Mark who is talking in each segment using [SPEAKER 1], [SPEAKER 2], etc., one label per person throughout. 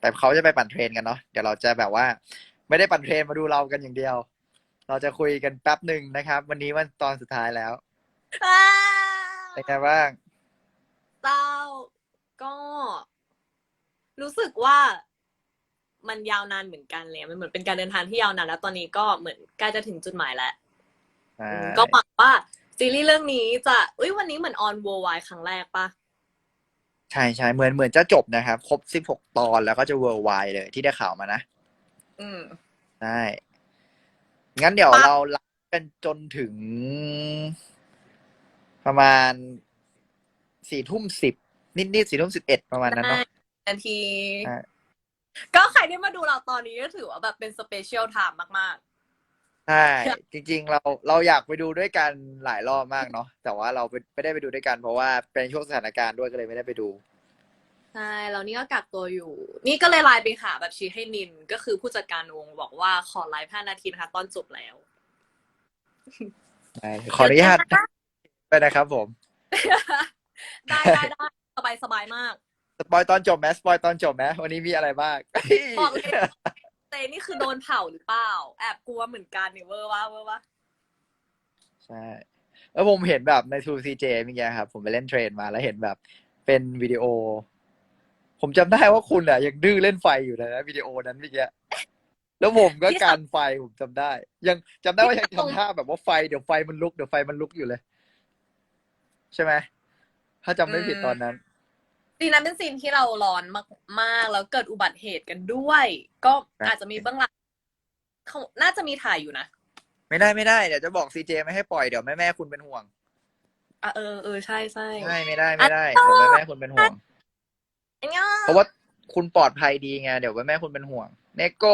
[SPEAKER 1] แต่เขาจะไปปั่นเทรนกันเนาะเดี๋ยวเราจะแบบว่า ไม่ได้ปั่นเทรนมาดูเรากันอย่างเดียว เราจะคุยกันแป๊บหนึ่งนะครับ วันนี้วันตอนสุดท้ายแล้ว
[SPEAKER 2] อ้า
[SPEAKER 1] เป็นไงบ้าง
[SPEAKER 2] เศร้าก็ รู้สึกว่ามันยาวนานเหมือนกันเลยมันเหมือนเป็นการเดินทางที่ยาวนานแล้วตอนนี้ก็เหมือนใกล้จะถึงจุดหมายแล้ว
[SPEAKER 1] ใช่
[SPEAKER 2] อืมก็หวังว่าซีรีส์เรื่องนี้จะอุ้ยวันนี้เหมือนออน worldwide ครั้งแรกปะ
[SPEAKER 1] ใช่ใช่เหมือนเหมือนจะจบนะครับ ครบสิบหกตอนแล้วก็จะเวิร์ไวเลยที่ได้ข่าวมานะ
[SPEAKER 2] อืม
[SPEAKER 1] ใช่งั้นเดี๋ยว
[SPEAKER 2] ปั๊บ
[SPEAKER 1] เราไลฟ์กันจนถึง ประมาณสี่ทุ่มสิบนิดนิดสี่ทุ่มสิบเอ็ดประมาณนั้นเนาะ
[SPEAKER 2] นาที
[SPEAKER 1] ใช่
[SPEAKER 2] ก็ใครได้มาดูเราตอนนี้ก็ถือว่าแบบเป็นสเปเชียลไทม์มาก
[SPEAKER 1] ใช่จริง ๆ เราเราอยากไปดูด้วยกันหลายรอบมากเนาะแต่ว่าเราไม่ไม่ได้ไปดูด้วยกันเพราะว่าเป็นช่วงสถานการณ์ด้วยก็เลยไม่ได้ไปดู
[SPEAKER 2] ๆใช่แล้วนี่ก็กักตัวอยู่ นี่ก็เลยไลน์ไปหาแบบชี้ให้นินก็คือผู้จัดการวงบอกว่าขอไลฟ์ห้านาทีนะคะตอนจบแล้ว
[SPEAKER 1] ขออนุญาตไปนะครับผม
[SPEAKER 2] ได้ได้ได้สบายสบายมาก
[SPEAKER 1] สปอยตอนจบไหมสปอยตอนจบไหมวันนี้มีอะไรบ้าง
[SPEAKER 2] บอกเลย เตนี่คือโดนเผาหรือเปล่า แอบกลัวเหมือนกันนี่เวอร์ว่าเวอร์ว่า
[SPEAKER 1] ใช่แล้วผมเห็นแบบใน True CJ เมื่อกี้ครับ ผมไปเล่นเทรนมาแล้วเห็นแบบเป็นวิดีโอ ผมจำได้ว่าคุณอะยังดื้อเล่นไฟอยู่เลยนะวิดีโอนั้นเมื่อกี้แล้วผมก็การไฟผมจำได้ ยังจำได้ว่ายังทำท่าแบบว่าไฟเดี๋ยวไฟมันลุกเดี๋ยวไฟมันลุกอยู่เลย ใช่ไหมถ้าจำไม่ผิดตอนนั้น
[SPEAKER 2] ซีนนั้นเป็นซีนที่เราร้อนมากๆ แล้วเกิดอุบัติเหตุกันด้วย ก็
[SPEAKER 1] ครับ
[SPEAKER 2] อาจจะมีเบื้องหลังเขาน่าจะมีถ่ายอยู่นะ
[SPEAKER 1] ไม่ได้ไม่ได้เดี๋ยวจะบอก CJ ไม่ให้ปล่อยเดี๋ยวแม่แม่ๆคุณเป็นห่วง
[SPEAKER 2] อะเออเออใช่ใช่
[SPEAKER 1] ไม่ไม่ได้ไม่ได้เดี๋ยวแม่แม่ๆคุณเป็นห่วง
[SPEAKER 2] อันเนี้ย
[SPEAKER 1] เพราะว่าคุณปลอดภัยดีไงเดี๋ยวแม่แม่ๆคุณเป็นห่วง เนโก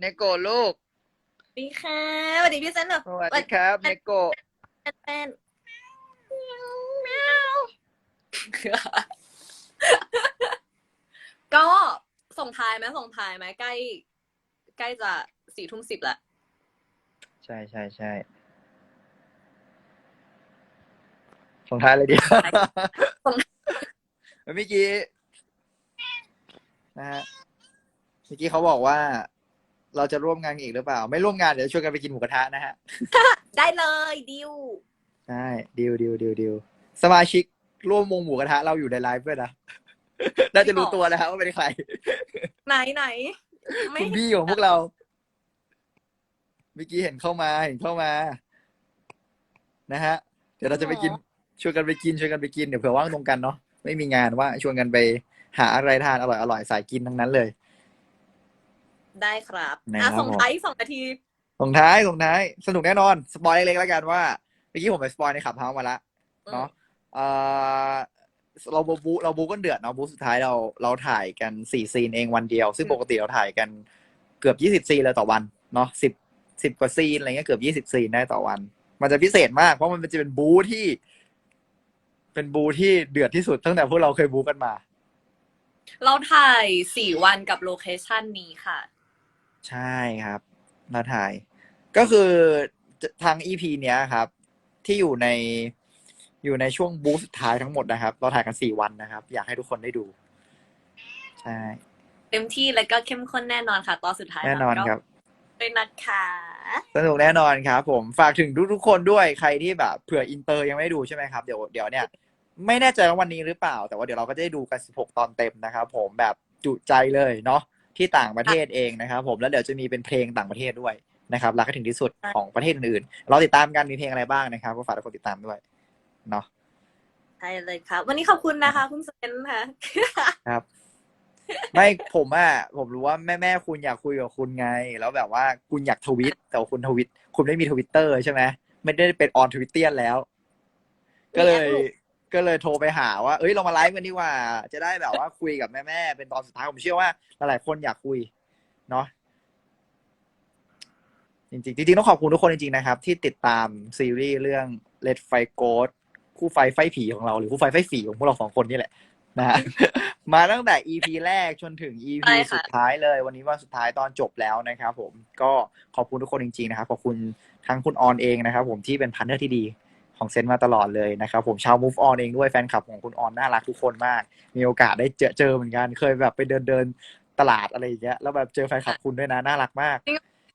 [SPEAKER 1] เนโกลูก
[SPEAKER 2] สวัสดีค่ะสวัสดีพี่เซนเนอร์
[SPEAKER 1] สวัสดีครับเนโก
[SPEAKER 2] แป้น ก็ส่งท้ายไหมส่งท้ายไหมใกล้ ใกล้จะสี่ทุ่มสิบละ
[SPEAKER 1] ใช่ใช่ใช่ส่งท้ายเลยดี
[SPEAKER 2] ส่ง
[SPEAKER 1] เมื่อกี้นะฮะเมื่อกี้เขาบอกว่า เราจะร่วมงานกันอีกหรือเปล่า ไม่ร่วมงานเดี๋ยวชวนกันไปกินหมูกระทะนะฮะ
[SPEAKER 2] ได้เลยดิว
[SPEAKER 1] ใช่ดิวดิวดิวดิวสมาชิก ร่วมวงหมูกระทะเราอยู่ในไลฟ์ด้วยนะน่าจะรู้ตัวแล้วฮะว่าเป็นใคร
[SPEAKER 2] ไหนไหนไม่
[SPEAKER 1] คุณพี่ของพวกเราเมื่อกี้เห็นเข้ามาเห็นเข้ามา นะฮะ เดี๋ยวเราจะไปกินชวนกันไปกินชวนกันไปกินเดี๋ยวเผื่อว่างตรงกันเนาะไม่มีงานว่าชวนกันไปหาอะไรทานอร่อยอร่อยสายกินทั้งนั้นเลย
[SPEAKER 2] ได้ครับ
[SPEAKER 1] นะครั
[SPEAKER 2] อะ
[SPEAKER 1] บ
[SPEAKER 2] ส่งท้ายอีกสองนาที
[SPEAKER 1] ส่งท้ายส่งท้าย สนุกแน่นอน สปอยเล็กๆแล้วกันว่าเมื่อกี้ผมไปสปอยในขับเฮาส์มาละเนาะ เออเราบูเราบูกันเดือดเนาะบูสุดท้ายเราเราถ่ายกันสี่ซีนเองวันเดียว ซึ่งปกติเราถ่ายกันเกือบยี่สิบซีนเลยต่อวันเนาะสิบสิบกว่าซีนอะไรเงี้ยเกือบยี่สิบซีนได้ต่อวัน มันจะพิเศษมากเพราะมันจะเป็นบูที่ เป็นบูที่เดือดที่สุดตั้งแต่พวกเราเคยบูกันมา
[SPEAKER 2] เราถ่ายสี่วันกับโลเคชันนี้ค่ะ
[SPEAKER 1] ใช่ครับเราถ่าย ก็คือทางอีพีเนี้ยครับ ที่อยู่ใน อยู่ในช่วงบูธสุดท้ายทั้งหมดนะครับ เราถ่ายกันสี่วันนะครับ อยากให้ทุกคนได้ดู ใช่
[SPEAKER 2] เต็มที่แล้วก็เข้มข้นแน่นอนค่ะ ตอนสุดท้าย
[SPEAKER 1] แน่นอนครับ
[SPEAKER 2] ด้วยนะคะ
[SPEAKER 1] สนุกแน่นอนครับผมฝากถึงทุกๆคนด้วยใครที่แบบเผื่ออินเตอร์ยังไม่ได้ดูใช่ไหมครับเดี๋ยวเดี๋ยวเนี่ย ไม่แน่ใจว่าวันนี้หรือเปล่า แต่ว่าเดี๋ยวเราก็จะได้ดูกัน 16 ตอนเต็มนะครับผมแบบจุใจเลยเนาะที่ต่างประเทศเองนะครับผมแล้วเดี๋ยวจะมีเป็นเพลงต่างประเทศด้วยนะครับรักให้ถึงที่สุดของประเทศอื่นๆเราติดตามกันมีเพลงอะไรบ้างนะครับก็ฝากทุกคนติดตามด้วย เนาะ
[SPEAKER 2] ใช่เลยครับ วันนี้ขอบคุณนะคะ คุณเซนค่ะ
[SPEAKER 1] ครับ ไม่ผมอะผมรู้ว่าแม่แม่ๆคุณอยากคุยกับคุณไง แล้วแบบว่าคุณอยากทวิตแต่ว่าคุณทวิต คุณไม่มีทวิตเตอร์ใช่ไหมไม่ได้เป็นออนทวิตเตียนแล้ว ก็เลยก็เลยโทรไปหาว่า เอ้ย เรามาไลฟ์กันดีกว่า จะได้แบบว่าคุยกับแม่แม่ๆเป็นตอนสุดท้าย ผมเชื่อว่า หลายๆคนอยากคุย เนาะ จริงๆ จริงๆ ต้องขอบคุณทุกคนจริงๆ นะครับ ที่ติดตามซีรีส์เรื่อง Red Fight Ghost คู่ไฟไฟผีของเราหรือคู่ไฟไฟผีของพวกเราสองคนนี่แหละนะฮะมาตั้งแต่ EP แรกจนถึง EP
[SPEAKER 2] ใช่ค่ะ
[SPEAKER 1] สุดท้ายเลย วันนี้วันสุดท้ายตอนจบแล้วนะครับผมก็ขอบคุณทุกคนจริงๆนะครับขอบคุณทั้งคุณออนเองนะครับผมที่เป็นพันเนอร์ที่ดีของเซนมาตลอดเลยนะครับผมชาว Move On เองด้วยแฟนคลับของคุณออนน่ารักทุกคนมาก มีโอกาสได้เจอเจอเหมือนกันเคยแบบไปเดินเดินตลาดอะไรอย่างเงี้ยแล้วแบบเจอแฟนคลับคุณด้วยนะน่ารักมาก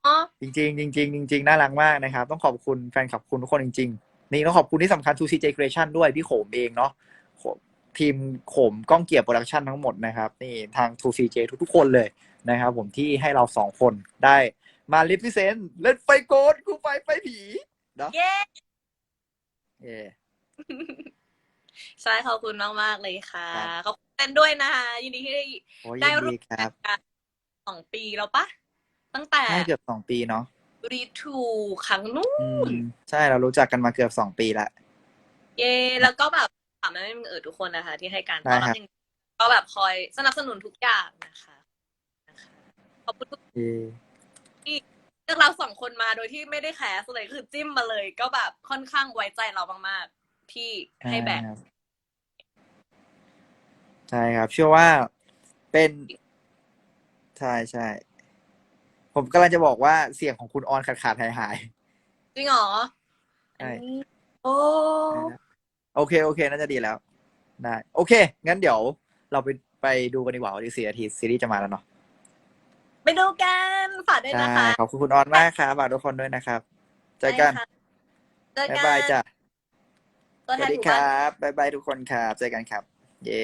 [SPEAKER 2] อ๋อ
[SPEAKER 1] จริงๆจริงๆจริงๆน่ารักมากนะครับ ต้องขอบคุณแฟนคลับคุณทุกคนจริง ๆ นี่ต้องขอบคุณที่สำคัญ 2 CJ Creation ด้วยพี่โขมเองเนาะโขมทีมโขมก้องเกียร์โปรดักชันทั้งหมดนะครับ นี่ทาง 2 CJ ทุกๆคนเลยนะครับผมที่ให้เราสองคนได้มาลิฟ r ิเซนเล่นไฟโกดกูไฟไฟผีเนาะ
[SPEAKER 2] เย้
[SPEAKER 1] เย่
[SPEAKER 2] ใช่ขอบคุณมากมากๆเลยค่ะ
[SPEAKER 1] ครับ
[SPEAKER 2] ขอบคุณแฟนด้วยนะคะยินดีที่ได้
[SPEAKER 1] โอ้ย
[SPEAKER 2] ได้
[SPEAKER 1] ยิน
[SPEAKER 2] ร่ว
[SPEAKER 1] ดี
[SPEAKER 2] ม
[SPEAKER 1] ครับ
[SPEAKER 2] กันสองปีแล้วปะตั้งแต่
[SPEAKER 1] ใช่เกือบสองปีเนาะ
[SPEAKER 2] รีทูครั้งนู้น
[SPEAKER 1] อืมใช่เรารู้จักกันมาเกือบสองปีละ
[SPEAKER 2] เย่แล้วก็แบบถามแม่ไม่มึงเอิดทุกคนนะคะ ที่ให้การต้อน
[SPEAKER 1] ได้
[SPEAKER 2] รับ
[SPEAKER 1] ครับ
[SPEAKER 2] อย่างก็แบบคอยสนับสนุนทุกอย่างนะคะนะคะขอบคุณทุก
[SPEAKER 1] เย่
[SPEAKER 2] เลือกเราสองคนมาโดยที่ไม่ได้แคสเลยคือจิ้มมาเลย ก็แบบค่อนข้างไว้ใจเรามากๆ ที่ให้แบก
[SPEAKER 1] อ่าใช่ครับ เชื่อว่าเป็น ใช่ใช่ ผมกำลังจะบอกว่าเสียงของคุณออนขาดขาดหายหาย
[SPEAKER 2] จริงเหรอ
[SPEAKER 1] ใช่
[SPEAKER 2] อันนี้โอ้
[SPEAKER 1] โอเคโอเคน่าจะดีแล้วได้โอเค งั้นเดี๋ยวเราไปไปดูกันดีกว่าว่าอีกสี่นาทีซีรีส์จะมาแล้วเนาะ
[SPEAKER 2] ไปดูกันฝากด้วย
[SPEAKER 1] ได้
[SPEAKER 2] นะคะ
[SPEAKER 1] ขอบคุณคุณออนมากครับฝากทุกคนด้วยนะครับเจอกัน
[SPEAKER 2] ได้ค่ะเจอ
[SPEAKER 1] บ๊าย
[SPEAKER 2] กัน
[SPEAKER 1] บายจ้ะ
[SPEAKER 2] ตัว
[SPEAKER 1] ส
[SPEAKER 2] แท
[SPEAKER 1] วันส
[SPEAKER 2] ห
[SPEAKER 1] ดี
[SPEAKER 2] มู่
[SPEAKER 1] ค
[SPEAKER 2] บ้าน
[SPEAKER 1] รับบ๊ายบายทุกคนครับเจอกันครับ เย้